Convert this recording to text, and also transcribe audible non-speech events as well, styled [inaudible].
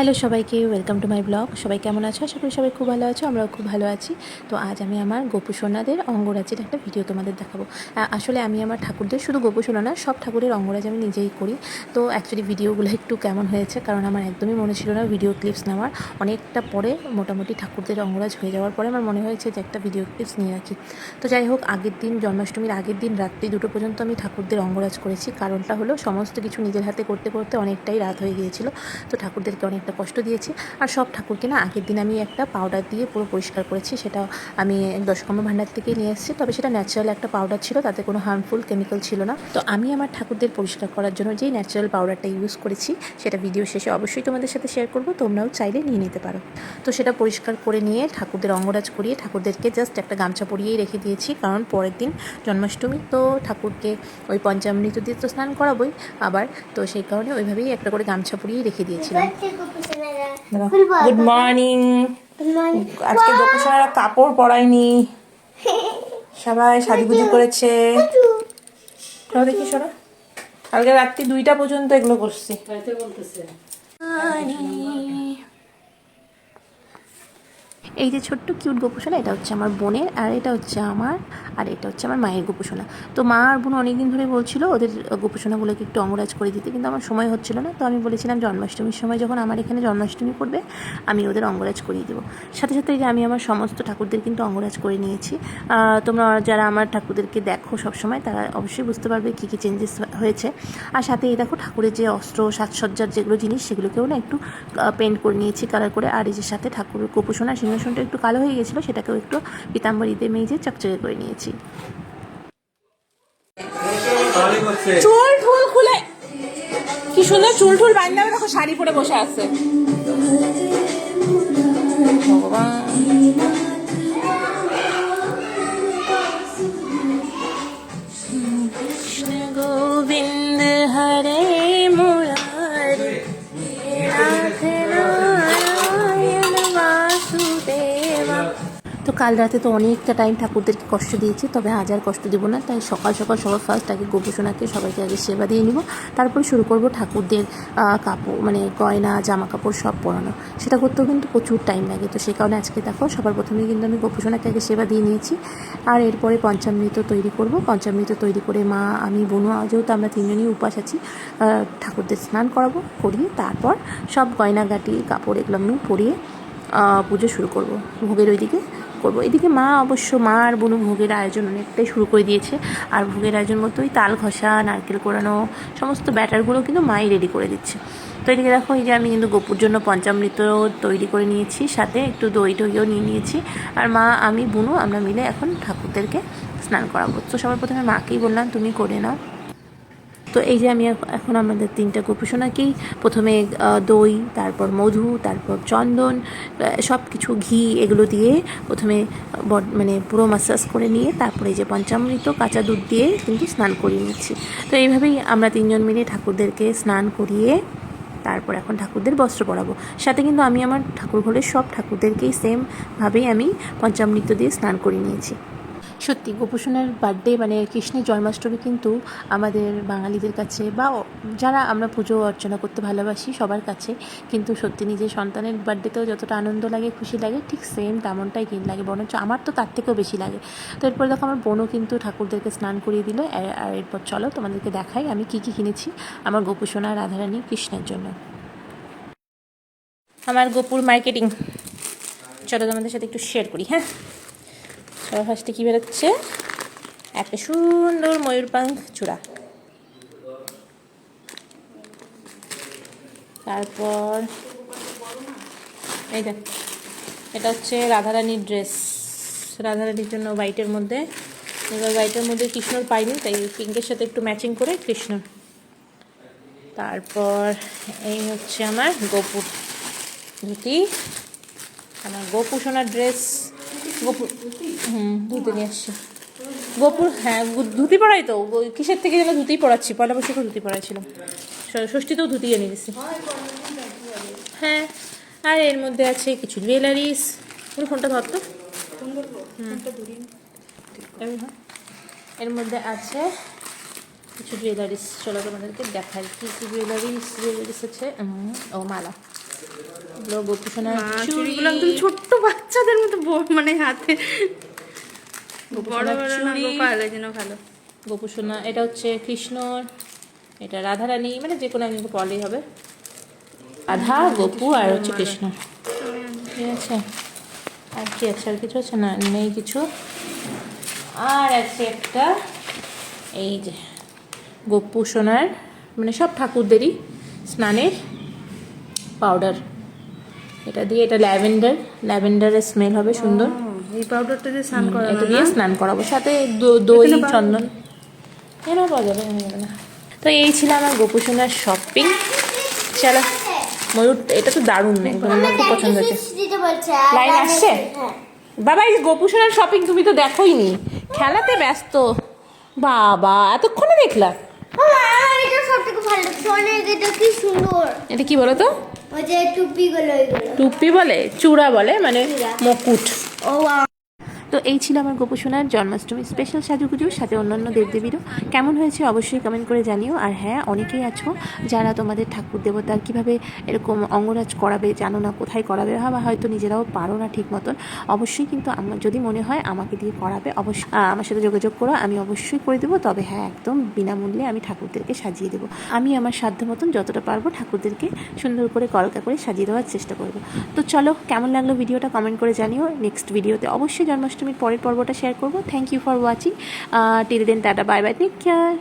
Hello সবাইকে welcome to my blog সবাই কেমন আছো? আশা করি সবাই খুব ভালো আছো, আমরাও খুব ভালো আছি। তো আজ আমি আমার গোপু সোনাদের অঙ্গরাজের একটা ভিডিও তোমাদের দেখাবো। আসলে আমি আমার ঠাকুরদের শুধু গোপু সোনা না, সব ঠাকুরের অঙ্গরাজ আমি নিজেই করি। তো অ্যাকচুয়ালি ভিডিওগুলো একটু কেমন হয়েছে, কারণ আমার একদমই মনে ছিল না ভিডিও ক্লিপস নেওয়ার। অনেকটা পরে মোটামুটি ঠাকুরদের অঙ্গরাজ হয়ে যাওয়ার পরে আমার মনে হয়েছে যে একটা ভিডিও ক্লিপস নিয়ে রাখি। তো যাই হোক, আগের দিন, জন্মাষ্টমীর আগের দিন রাত্রি দুটো পর্যন্ত আমি ঠাকুরদের অঙ্গরাজ করেছি। কারণটা হলো, সমস্ত কিছু নিজের হাতে করতে করতে অনেকটাই রাত হয়ে গিয়েছিল। তো ঠাকুরদেরকে অনেকটা কষ্ট দিয়েছি। আর সব ঠাকুরকে না আগের দিন আমি একটা পাউডার দিয়ে পুরো পরিষ্কার করেছি, সেটা আমি দশকর্মা ভাণ্ডার থেকে নিয়ে এসেছি। তবে সেটা ন্যাচারাল একটা পাউডার ছিল, তাতে কোনো হার্মফুল কেমিক্যাল ছিল না। তো আমি আমার ঠাকুরদের পরিষ্কার করার জন্য যেই ন্যাচারাল পাউডারটা ইউজ করেছি, সেটা ভিডিও শেষে অবশ্যই তোমাদের সাথে শেয়ার করব, তোমরাও চাইলে নিয়ে নিতে পারো। তো সেটা পরিষ্কার করে নিয়ে ঠাকুরদের অঙ্গরাজ করিয়ে ঠাকুরদেরকে জাস্ট একটা গামছা পরিয়েই রেখে দিয়েছি। কারণ পরের দিন জন্মাষ্টমী, তো ঠাকুরকে ওই পঞ্চামৃত দিয়ে তো স্নান করাবোই আবার, তো সেই কারণে ওইভাবেই একটা করে গামছা পরিয়েই রেখে দিয়েছিলাম। গুড মর্নিং আজকে গোপুসোনারা কাপড় পরায়নি সবাই [laughs] সাজুগুজু করেছে। চলো দেখি শোনো কালকে রাত্রি দুইটা পর্যন্ত এগুলো করছি। এই যে ছোট্ট কিউট গোপুসোনা এটা হচ্ছে আমার বোনের আর এটা হচ্ছে আমার, আর এটা হচ্ছে আমার মায়ের গোপুসোনা তো মা আর বোন অনেকদিন ধরে বলছিল ওদের গোপুসোনাগুলোকে একটু অঙ্গরাজ করে দিতে, কিন্তু আমার সময় হচ্ছিল না। তো আমি বলেছিলাম জন্মাষ্টমীর সময় যখন আমার এখানে জন্মাষ্টমী করবে, আমি ওদের অঙ্গরাজ করিয়ে দেবো। সাথে সাথে যে আমি আমার সমস্ত ঠাকুরদের কিন্তু অঙ্গরাজ করে নিয়েছি। তোমরা যারা আমার ঠাকুরদেরকে দেখো সবসময়, তারা অবশ্যই বুঝতে পারবে কী কী চেঞ্জেস হয়েছে। আর সাথে এই দেখো ঠাকুরের যে অস্ত্র, সাজসজ্জার যেগুলো জিনিস, সেগুলোকেও না একটু পেন্ট করে নিয়েছি কালার করে। আর এই যে সাথে ঠাকুরের গোপুসোনা সিংহাসনটা একটু কালো হয়ে গেছিল, সেটাকেও একটু পিতাম্বরী দিয়ে মেজে চকচকে করে নিয়েছি। চুল ঠুল খুলে, কি সুন্দর চুল ঠুল বান্ধবে দেখো শাড়ি পরে বসে আছে। ভগবান। তো কাল রাতে তো অনেকটা টাইম ঠাকুরদেরকে কষ্ট দিয়েছি, তবে আজ আর কষ্ট দেবো না। তাই সকাল সকাল সবার ফার্স্ট আগে গোপুসোনাকে সবাইকে আগে সেবা দিয়ে নিব। তারপরে শুরু করব ঠাকুরদের কাপড় মানে গয়না জামা কাপড় সব পরানো। সেটা করতেও কিন্তু প্রচুর টাইম লাগে। তো সেই কারণে আজকে দেখো, সবার প্রথমে কিন্তু আমি গোপুসোনাকে আগে সেবা দিয়ে নিয়েছি। আর এরপরে পঞ্চামৃত তৈরি করব। পঞ্চামৃত তৈরি করে মা, আমি, বোনু যেহেতু আমরা তিনজনই উপাস আছি ঠাকুরদের স্নান করাবো, করিয়ে তারপর সব গয়নাগাটি, কাপড় এগুলো আমি পরিয়ে পুজো শুরু করব। ভোগের ওইদিকে করব। এদিকে মা অবশ্য মা আর বোনু ভোগের আয়োজন অনেকটাই শুরু করে দিয়েছে। আর ভোগের আয়োজন মতো ওই তাল ঘষা, নারকেল কোরানো, সমস্ত ব্যাটারগুলো কিন্তু মাই রেডি করে দিচ্ছে। তো এদিকে দেখো, এই যে আমি কিন্তু গোপুর জন্য পঞ্চামৃত তৈরি করে নিয়েছি, সাথে একটু দই টইও নিয়ে নিয়েছি। আর মা, আমি, বুনু, আমরা মিলে এখন ঠাকুরদেরকে স্নান করাবো। তো সবার প্রথমে মাকেই বললাম, তুমি করে নাও। তো এই যে আমি এখন আমাদের তিনটা গোপুসোনাকেই প্রথমে দই, তারপর মধু, তারপর চন্দন সব কিছু ঘি এগুলো দিয়ে প্রথমে মানে পুরো মাসাজ করে নিয়ে তারপরে যে পঞ্চামৃত, কাঁচা দুধ দিয়ে কিন্তু স্নান করিয়ে নিচ্ছি। তো এইভাবেই আমরা তিনজন মিলে ঠাকুরদেরকে স্নান করিয়ে তারপর এখন ঠাকুরদের বস্ত্র পরাবো। সাথে কিন্তু আমি আমার ঠাকুর ঘরের সব ঠাকুরদেরকেই সেমভাবেই আমি পঞ্চামৃত দিয়ে স্নান করিয়ে নিয়েছি। সত্যি, গোপুসোনার বার্থডে মানে কৃষ্ণের জন্মাষ্টমী কিন্তু আমাদের বাঙালিদের কাছে বা যারা আমরা পুজো অর্চনা করতে ভালোবাসি সবার কাছে। কিন্তু সত্যি নিজের সন্তানের বার্থডেতেও যতটা আনন্দ লাগে, খুশি লাগে, ঠিক সেম তেমনটাই কিন্তু লাগে। বরঞ্চ আমার তো তার থেকেও বেশি লাগে। তো এরপর দেখো আমার বোনও কিন্তু ঠাকুরদেরকে স্নান করিয়ে দিল। আর- এরপর চলো তোমাদেরকে দেখাই আমি কি কি কিনেছি আমার গোপুসোনা, রাধারানী, কৃষ্ণের জন্য। আমার গোপুর মার্কেটিং চলো তোমাদের সাথে একটু শেয়ার করি হ্যাঁ? সবার ফার্স্টে কী বেরোচ্ছে? একটা সুন্দর ময়ূরপাঙ্খ চূড়া। তারপর এই দেখ, এটা হচ্ছে রাধারানীর ড্রেস রাধারানীর জন্য হোয়াইটের মধ্যে। এবার হোয়াইটের মধ্যে কৃষ্ণর পাইনি, তাই পিঙ্কের সাথে একটু ম্যাচিং করে কৃষ্ণ তারপর এই হচ্ছে আমার গোপুর ধুতি, আমার গোপু সোনার ড্রেস গোপুর হুম, ধুতি নিয়ে আসছি গোপুর হ্যাঁ ধুতি পরাই তো। কিসের থেকে যেন ধুতি পরাচ্ছি? পয়লা বৈশাখে ধুতি পরাইছিলাম। ষষ্ঠীতেও ধুতি এনে দিছি। হ্যাঁ আর এর মধ্যে আছে কিছু জুয়েলারিস। তুমি ফোনটা ধরতো। এর মধ্যে আছে কিছু জুয়েলারিস। চলো তোমাদেরকে দেখাই। কী কী জুয়েলারিস? জুয়েলারিস আছে ও, মালা। চুড়িগুলো একদম ছোট্ট বাচ্চাদের মতো মানে হাতে। বড় বড় না গোপাল এই জন্য ভালো। গোপু সোনা এটা হচ্ছে কৃষ্ণর এটা রাধারানী মানে যে কোনো একজনকে পড়লেই হবে। রাধা গোপু আর হচ্ছে কৃষ্ণ। ঠিক আছে? আর কি আছে? আর কিছু আছে? না নেই কিছু। আর আছে একটা এই যে গোপু সোনার মানে সব ঠাকুরদেরই স্নানের পাউডার এটা দিয়ে এটা ল্যাভেন্ডার ল্যাভেন্ডারের স্মেল হবে সুন্দর। এই পাউডারটা দিয়ে স্নান করানো এটা দিয়ে স্নান করাবো। সাথে দ- দই চন্দন। এনাও পাওয়া যাবে না তো এই ছিল আমার গোপুসোনার শপিং চলো ময়ূর এটা তো দারুণ একদম আমার খুব পছন্দ বলছে লাইন আসছে? হ্যাঁ বাবা এই গোপুসোনার শপিং তুমি তো দেখোই নি। খেলাতে ব্যস্ত। বাবা এতক্ষণে দেখলা আমার এটা সব ভালো লাগছে অনেক এটা কি সুন্দর। এটা কি বলো তো? টুপি বলে? চূড়া বলে? মানে মুকুট। ও তো এই ছিল আমার গোপসোনার জন্মাষ্টমী স্পেশাল সাজুগুজু সাথে অন্যান্য দেবদেবীরও। কেমন হয়েছে অবশ্যই কমেন্ট করে জানিও। আর হ্যাঁ অনেকেই আছো যারা তোমাদের ঠাকুর দেবতার কীভাবে এরকম অঙ্গরাজ করাবে, জানো না কোথায় করাবে বা হয়তো নিজেরাও পারো না ঠিক মতন, অবশ্যই কিন্তু যদি মনে হয় আমাকে দিয়ে করাবে, অবশ্যই আমার সাথে যোগাযোগ করো, আমি অবশ্যই করে দেবো, তবে হ্যাঁ একদম বিনামূল্যে আমি ঠাকুরদেরকে সাজিয়ে দেবো। আমি আমার সাধ্য মতন যতটা পারব ঠাকুরদেরকে সুন্দর করে কলকা করে সাজিয়ে দেওয়ার চেষ্টা করব। তো চলো, কেমন লাগল ভিডিওটা কমেন্ট করে জানিও। নেক্সট ভিডিওতে অবশ্যই জন্মাষ্টমীর পরের পর্বটা শেয়ার করব। Thank you for watching till then tata bye bye take care